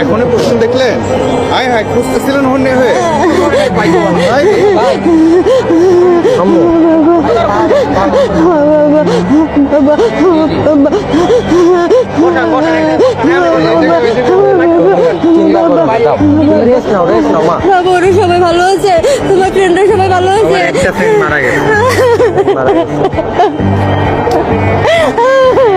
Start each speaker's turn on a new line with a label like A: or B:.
A: এখনই প্রশ্ন দেখলেন? হায় হায় খুঁজতেছিলেন হন্যে হয়ে?
B: সবাই ভালো আছে। তোমার ফ্রেন্ডরা সবাই ভালো আছে।
A: একটা ফ্রেন্ড
C: মারা গেছে।